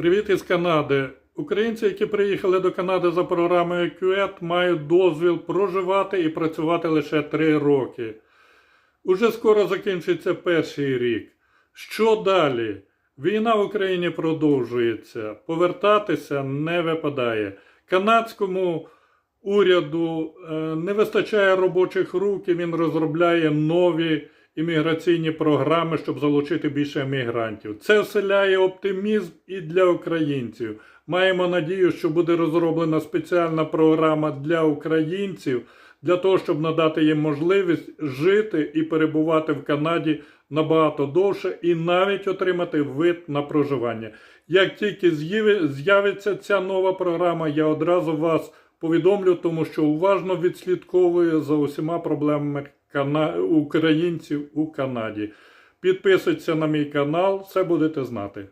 Привіт із Канади. Українці, які приїхали до Канади за програмою QET, мають дозвіл проживати і працювати лише 3 роки. Уже скоро закінчиться перший рік. Що далі? Війна в Україні продовжується. Повертатися не випадає. Канадському уряду е, не вистачає робочих рук, і він розробляє нові імміграційні програми, щоб залучити більше емігрантів. Це вселяє оптимізм і для українців. Маємо надію, що буде розроблена спеціальна програма для українців для того, щоб надати їм можливість жити і перебувати в Канаді набагато довше і навіть отримати вид на проживання. Як тільки з'яви- з'явиться ця нова програма, я одразу вас повідомлю, тому що уважно відслідковую за усіма проблемами кана... українців у Канаді. Підписуйтесь на мій канал, все будете знати.